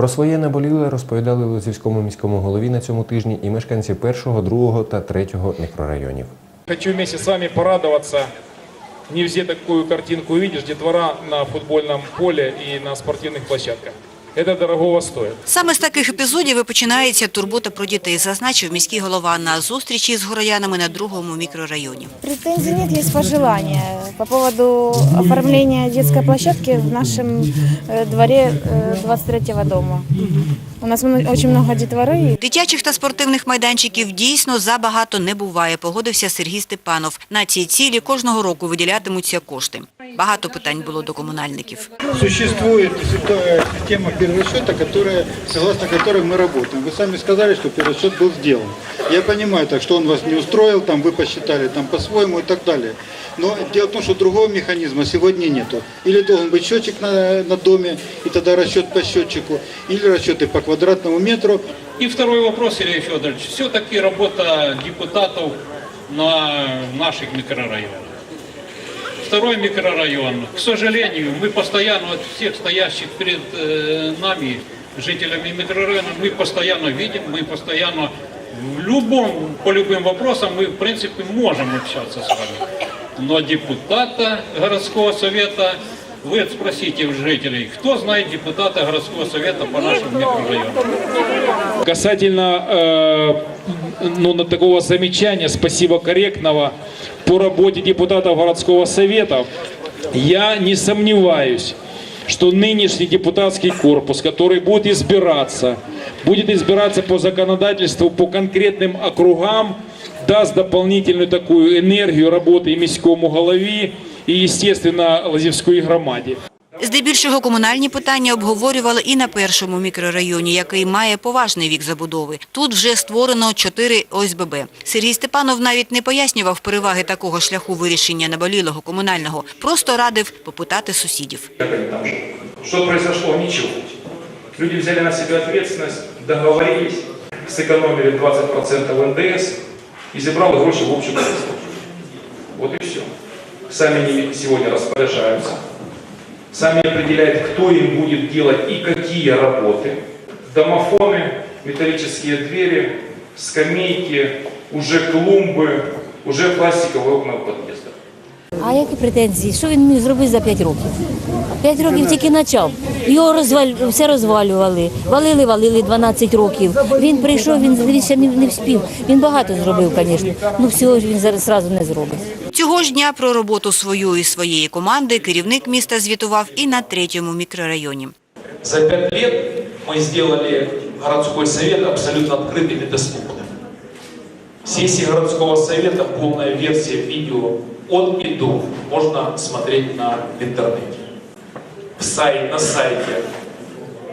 Про своє наболіле розповідали Лозівському міському голові на цьому тижні і мешканці першого, другого та третього мікрорайонів. Хочу вместе с вами порадоваться. Не везде такую картинку увидишь, детвора на футбольном поле и на спортивных площадках. Это дорогого стоит. Саме з таких епізодів і починається турбота про дітей, зазначив міський голова на зустрічі з городянами на другому мікрорайоні. Претензий нет, есть пожелания по поводу оформления детской площадки в нашем э, дворе э, 23-го дома. У нас мно- очень много детворы. Дитячих та спортивних майданчиків дійсно забагато не буває, погодився Сергій Степанов. На ці цілі кожного року виділятимуться кошти. Багато питань було до комунальників. Существует ситуа- система перерасчета, которая, согласно которой мы работаем. Вы сами сказали, что перерасчет был сделан. Я понимаю, так, что он вас не устроил, там вы посчитали там по-своему и так далее. Но дело в том, что другого механизма сегодня нету. Или должен быть счетчик на, на доме, и тогда расчет по счетчику, или расчеты по Квадратному метру. И второй вопрос, Сергей Федорович. Все-таки работа депутатов на наших микрорайонах. Второй микрорайон. К сожалению, мы постоянно, вот всех стоящих перед э, нами, жителями микрорайона, мы постоянно видим, мы постоянно в любом, по любым вопросам мы, в принципе, можем общаться с вами. Но депутата городского совета, вы спросите у жителей, кто знает депутата городского совета по нашему микрорайону? Касательно э, ну, такого замечания, спасибо корректного, по работе депутатов городского совета, я не сомневаюсь, что нынешний депутатский корпус, который будет избираться, будет избираться по законодательству, по конкретным округам, даст дополнительную такую энергию работы и міському голові, і, естественно, Лазівської громаді. Здебільшого комунальні питання обговорювали і на першому мікрорайоні, який має поважний вік забудови. Тут вже створено чотири ОСББ. Сергій Степанов навіть не пояснював переваги такого шляху вирішення наболілого комунального, просто радив попитати сусідів. Что произошло? Ничего. Люди взяли на себя ответственность, договорились, сэкономили 20% НДС и забрали гроши в общую катастрофу Вот и все. Сами они сегодня распоряжаются, сами определяют, кто им будет делать и какие работы. Домофоны, металлические двери, скамейки, уже клумбы, уже пластиковые окна в подъездах. А які претензії? Що він міг зробити за 5 років? 5 років тільки почав. Його розваль... все розвалювали. Валили, валили 12 років. Він прийшов, він, він ще не, не вспів. Він багато зробив, звісно. Ну всього ж він зараз зразу не зробить. Цього ж дня про роботу свою і своєї команди керівник міста звітував і на третьому мікрорайоні. За пять лет мы сделали городской совет абсолютно открытым и доступным. Сессии городского совета, полная версия видео от и до можно смотреть на в интернете. В сайт, на сайте,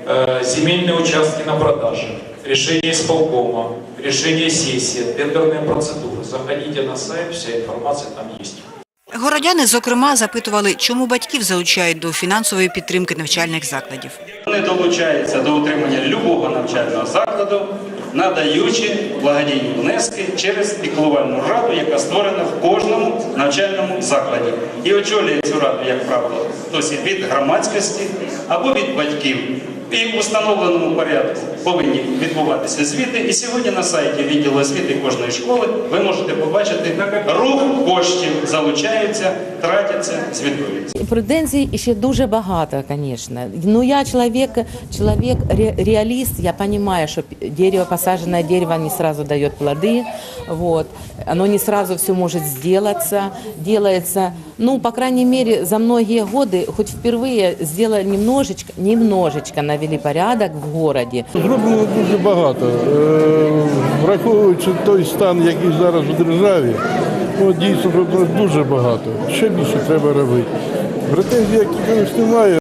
э, земельные участки на продаже, решение исполкома, решение сессии, тендерные процедуры. Заходите на сайт, вся информация там есть. Городяни, зокрема, запитували, чому батьків залучають до фінансової підтримки навчальних закладів. Вони долучаються до утримання любого навчального закладу, надаючи благодійні внески через піклувальну раду, яка створена в кожному навчальному закладі. І очолює цю раду, як правило, хтось від громадськості або від батьків. І в установленому порядку повинні відбуватися звіти. І сьогодні на сайті відділу освіти кожної школи ви можете побачити рух коштів, залучаються, тратяться, звітуються. Претензій ще дуже багато, звісно. Ну я чоловік, чоловік реаліст, я розумію, що дерево, посаженное дерево не сразу дает плоды, вот. оно не сразу все может сделаться, делается, ну, по крайней мере, за многие годы, хоть впервые сделали немножечко, немножечко навели порядок в городе. Зроблено дуже багато. Е, Враховуючи той стан, який зараз в державі, ну, дійсно дуже багато. Ще більше треба робити. Претензій, як якихось немає.